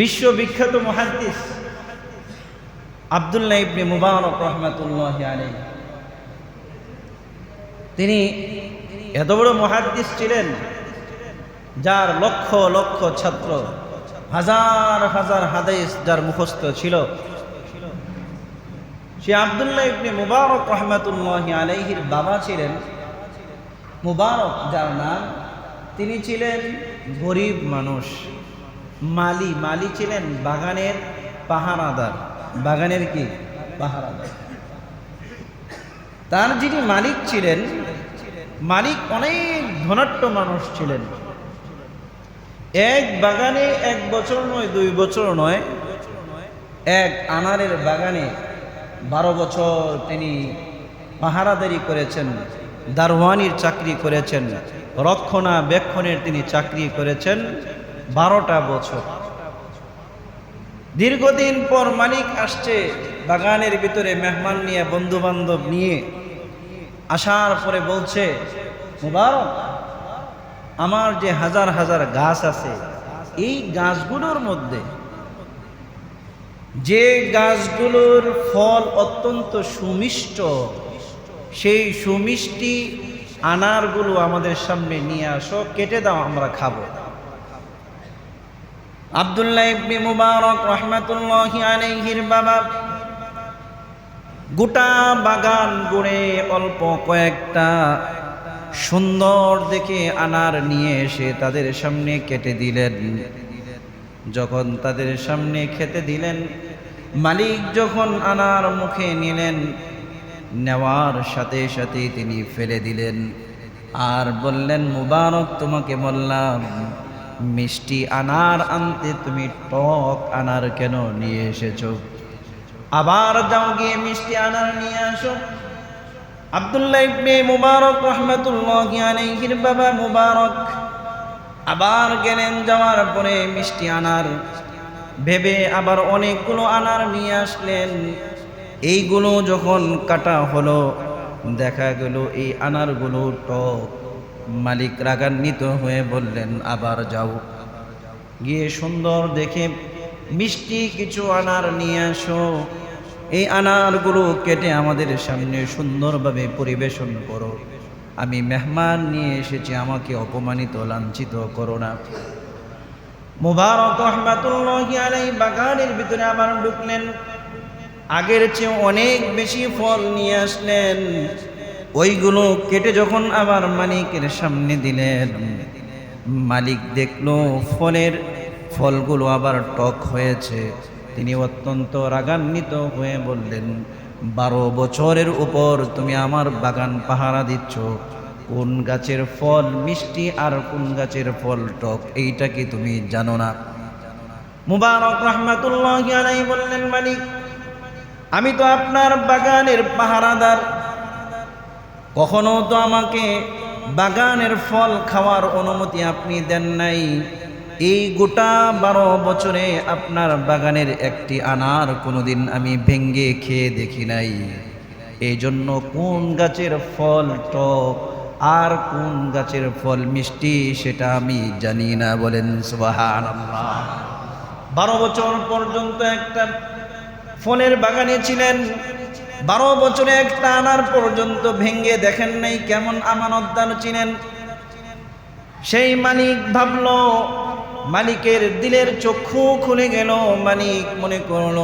বিশ্ববিখ্যাত মহাদ্দিস আবদুল্লাহ ইবনে মুবারক রহমাতুল্লাহ আলী তিনি এত বড় মহাদ্দিস ছিলেন যার লক্ষ লক্ষ ছাত্র, হাজার হাজার হাদিস যার মুখস্থ ছিল। সে আবদুল্লাহ ইবনে মুবারক রহমাতুল্লাহ আলাইহির বাবা ছিলেন। মুবারক যার নাম, তিনি ছিলেন গরিব মানুষ। মালি মালি ছিলেন বাগানের পাহারাদার। বাগানের কি? পাহারাদার। তার যিনি মালিক ছিলেন, মালিক অনেক ধনাট্য মানুষ ছিলেন। এক বাগানে এক বছর নয়, দুই বছর নয়, এক আনারের বাগানে বারো বছর তিনি পাহারাদারি করেছেন দারওয়ানির চাকরি করেছেন, রক্ষণাবেক্ষণের তিনি চাকরি করেছেন। বারোটা বছর। দীর্ঘদিন পর মালিক আসছে বাগানের ভিতরে মেহমান নিয়ে বন্ধু বান্ধব নিয়ে। আসার পরে বলছে আমার যে হাজার হাজার গাছ আছে, এই গাছগুলোর মধ্যে যে গাছগুলোর ফল অত্যন্ত সুমিষ্ট, সেই সুমিষ্টি আনারগুলো আমাদের সামনে নিয়ে আসো, কেটে দাও, আমরা খাব। আবদুল্লাহ ইবনে মুবারক রহমাতুল্লাহি আলাইহির বাবা, গোটা বাগান গুড়ে অল্প কয়েকটা সুন্দর দেখে আনার নিয়ে এসে তাদের সামনে কেটে দিলেন। যখন তাদের সামনে খেতে দিলেন, মালিক যখন আনার মুখে নিলেন, নেওয়ার সাথে সাথে তিনি ফেলে দিলেন। আর বললেন, মুবারক তোমাকে বললাম মিষ্টি আনার আনতে তুমি টক আনার কেন নিয়ে এসেছ? আবার যাও গিয়ে মিষ্টি আনার নিয়ে আসো। আবদুল্লাহ ইবনে মুবারক রহমাতুল্লাহি আলাইহির বাবা মুবারক আবার গেলেন যাওয়ার পরে মিষ্টি আনার। ভেবে আবার অনেকগুলো আনার নিয়ে আসলেন। এইগুলো যখন কাটা হলো, দেখা গেল এই আনারগুলো টক। মালিক রাগান্বিত হয়ে বললেন, আবার যাও। গিয়ে সুন্দর দেখে মিষ্টি কিছু আনার নিয়ে আসো। এই আনারগুলো কেটে আমাদের সামনে সুন্দরভাবে পরিবেশন করো। আমি মেহমান নিয়ে এসেছি, আমাকে অপমানিত, লাঞ্ছিত করো না। মুবারক রহমাতুল্লাহি বাগানের ভিতরে আবার ঢুকলেন। আগের চেয়ে অনেক বেশি ফল নিয়ে আসলেন। ওইগুলো কেটে যখন আবার মালিকের সামনে দিলেন, মালিক দেখল ফলের ফলগুলো আবার টক হয়েছে। তিনি অত্যন্ত রাগান্বিত হয়ে বললেন, বারো বছরের উপর তুমি আমার বাগান পাহারা দিচ্ছ। কোন গাছের ফল মিষ্টি আর কোন গাছের ফল টক, এইটা কি তুমি জানো না? মুবারক রহমাতুল্লাহ বললেন, মালিক, আমি তো আপনার বাগানের পাহারাদার। কখনো তো আমাকে বাগানের ফল খাওয়ার অনুমতি আপনি দেন নাই। এই গোটা বারো বছরে আপনার বাগানের একটি আনার কোনোদিন আমি ভেঙ্গে খেয়ে দেখি নাই। এই জন্য কোন গাছের ফল টক আর কোন গাছের ফল মিষ্টি সেটা আমি জানি না বলেন সুবাহান বারো বছর পর্যন্ত একটা ফলের বাগানে ছিলেন। বারো বছরে একটা আনার পর্যন্ত ভেঙ্গে দেখেন নাই কেমন আমানতদার চিনেন। সেই মালিক ভাবল, মালিকের দিলের চক্ষু খুলে গেল, মালিক মনে করল,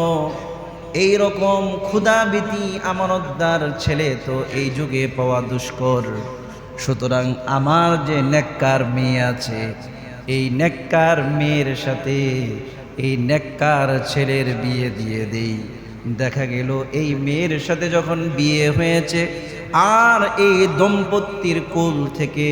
এই রকম ক্ষুদাবিতি আমানতদার ছেলে তো এই যুগে পাওয়া দুষ্কর। সুতরাং আমার যে নেককার মেয়ে আছে, এই নেককার মেয়ের সাথে এই নেককার ছেলের বিয়ে দিয়ে দেই। দেখা গেল, এই মেয়ের সাথে যখন বিয়ে হয়েছে, আর এই দম্পতির কুল থেকে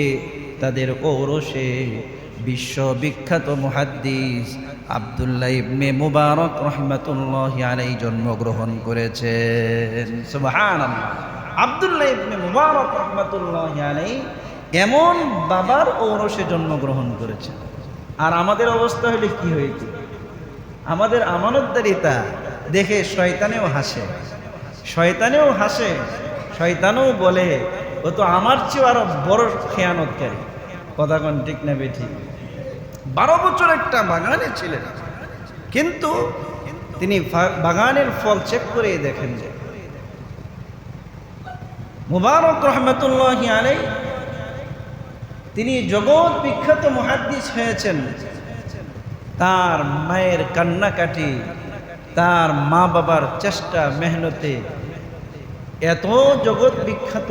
তাদের ঔরসে বিশ্ববিখ্যাত মুহাদ্দিস আবদুল্লাহ ইবনে মুবারক রহমাতুল্লাহ আলাই জন্মগ্রহণ করেছেন। সুবহানাল্লাহ। আবদুল্লাহ ইবনে মুবারক রহমাতুল্লাহ আলাই এমন বাবার ঔরসে জন্মগ্রহণ করেছেন। আর আমাদের অবস্থা হলে কি হয়েছে? আমাদের আমানতদারিতা দেখে শয়তানেও হাসে। শয়তানেও হাসে, শয়তানও বলে, ও তো আমার চেয়েও আরও বড় খেয়ানতকারী কথা কোন ঠিক না বেঠি। বারো বছর একটা বাগানে ছিলেন। কিন্তু তিনি বাগানের ফল চেক করে দেখেন যে মুবারক রহমতুল্লাহ আলাই তিনি জগৎ বিখ্যাত মহাদ্দিস হয়েছেন। তার মায়ের কান্নাকাটি তার মা বাবার চেষ্টা, মেহনতে এত জগৎ বিখ্যাত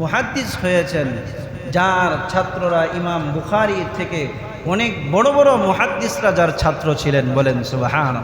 মুহাদ্দিস হয়েছেন, যার ছাত্ররা ইমাম বুখারি থেকে অনেক বড় বড় মুহাদ্দিসরা যার ছাত্র ছিলেন বলেন সুবাহান